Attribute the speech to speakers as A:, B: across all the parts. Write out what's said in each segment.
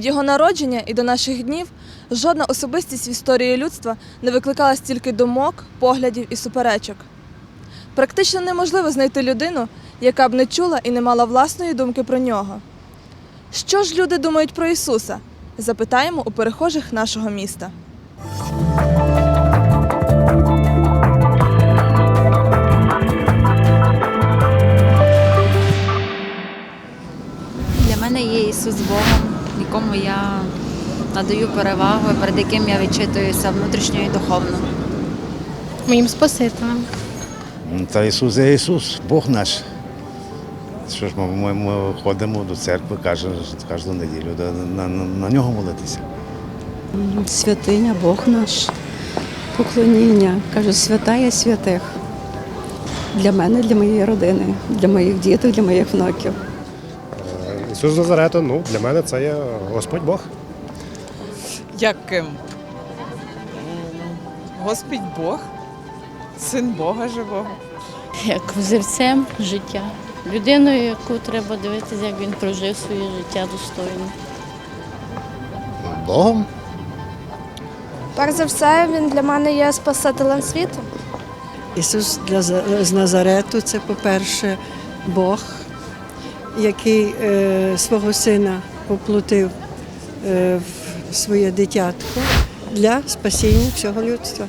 A: Від його народження і до наших днів жодна особистість в історії людства не викликала стільки думок, поглядів і суперечок. Практично неможливо знайти людину, яка б не чула і не мала власної думки про нього. Що ж люди думають про Ісуса? Запитаємо у перехожих нашого міста.
B: Надаю перевагу, перед яким я відчитуюся внутрішньо і духовно.
C: моїм Спасителем.
D: Ну, Та Ісус є Ісус, Бог наш. Що ж ми, ми, ми ходимо до церкви кожну, кожну неділю, на, на, на нього молитися.
E: Святиня, Бог наш, поклоніння. Кажу, свята є святих. Для мене, для моєї родини, для моїх діток, для моїх внуків.
F: Ісус з Назарету, ну, для мене це є Господь Бог.
G: Яким? Господь Бог, син Бога живого.
C: Як взірцем життя. Людиною, яку треба дивитися, як він прожив своє життя достойно.
D: Богом?
H: Перш за все, він для мене є спасителем світу.
E: Ісус для, з Назарету це, по-перше, Бог, який е, свого сина поплутив е, в своє дитятко для спасіння всього людства.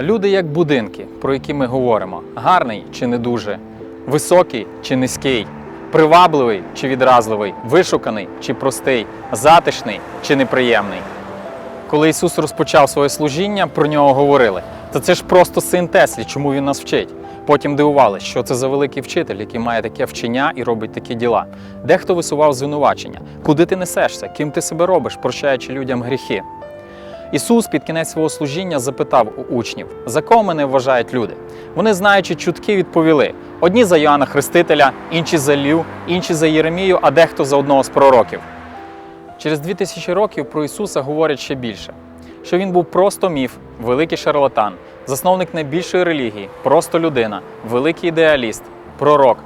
I: Люди як будинки, про які ми говоримо: гарний чи не дуже, високий чи низький, привабливий чи відразливий, вишуканий чи простий, затишний чи неприємний. Коли Ісус розпочав своє служіння, про нього говорили: та це ж просто син Теслі, чому він нас вчить? Потім дивувалися, що це за великий вчитель, який має таке вчення і робить такі діла. Дехто висував звинувачення, куди ти несешся, ким ти себе робиш, прощаючи людям гріхи. Ісус під кінець свого служіння запитав у учнів, за кого мене вважають люди. Вони, знаючи чутки, відповіли: одні за Йоанна Хрестителя, інші за Лів, інші за Єремію, а дехто за одного з пророків. Через дві тисячі років про Ісуса говорять ще більше: що він був просто міф, великий шарлатан, засновник найбільшої релігії, просто людина, великий ідеаліст, пророк.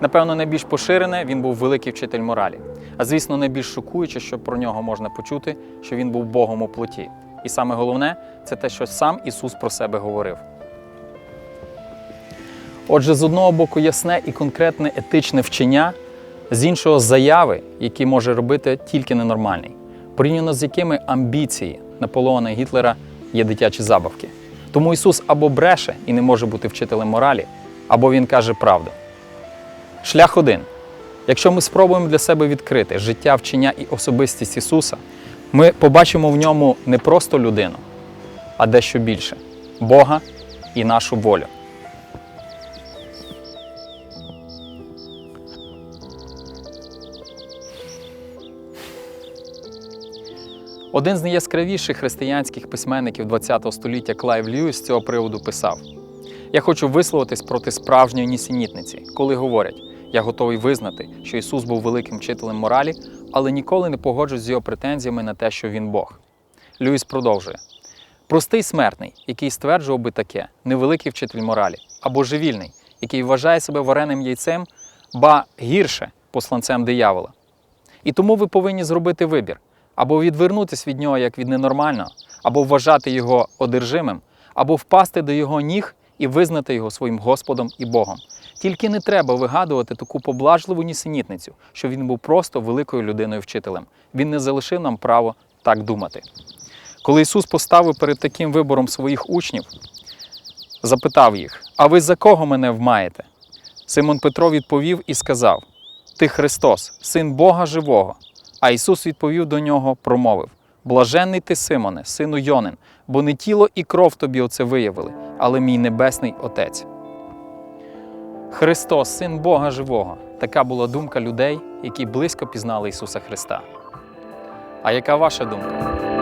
I: Напевно, найбільш поширене він був великий вчитель моралі. А звісно, найбільш шокуюче, що про нього можна почути, що він був Богом у плоті. І саме головне це те, що сам Ісус про себе говорив. Отже, з одного боку, ясне і конкретне етичне вчення, з іншого заяви, які може робити тільки ненормальний, порівняно з якими амбіції Наполеона Гітлера є дитячі забавки. Тому Ісус або бреше і не може бути вчителем моралі, або Він каже правду. Шлях один. Якщо ми спробуємо для себе відкрити життя, вчення і особистість Ісуса, ми побачимо в ньому не просто людину, а дещо більше Бога і нашу волю. Один з найяскравіших християнських письменників ХХ століття Клайв Льюіс з цього приводу писав: Я хочу висловитись проти справжньої нісенітниці, коли говорять, я готовий визнати, що Ісус був великим вчителем моралі, але ніколи не погоджуюсь з його претензіями на те, що він Бог. Льюіс продовжує: простий смертний, який стверджував би таке, невеликий вчитель моралі, або божевільний, який вважає себе вареним яйцем, ба гірше посланцем диявола. І тому ви повинні зробити вибір або відвернутися від нього як від ненормального, або вважати його одержимим, або впасти до його ніг і визнати його своїм Господом і Богом. Тільки не треба вигадувати таку поблажливу нісенітницю, що він був просто великою людиною-вчителем. Він не залишив нам право так думати. Коли Ісус поставив перед таким вибором своїх учнів, запитав їх: А ви за кого мене вмаєте? Симон Петро відповів і сказав: Ти Христос, син Бога живого. А Ісус відповів до нього, промовив: Блаженний ти, Симоне, сину Йонин, бо не тіло і кров тобі оце виявили, але мій небесний Отець. Христос, син Бога живого. Така була думка людей, які близько пізнали Ісуса Христа. А яка ваша думка?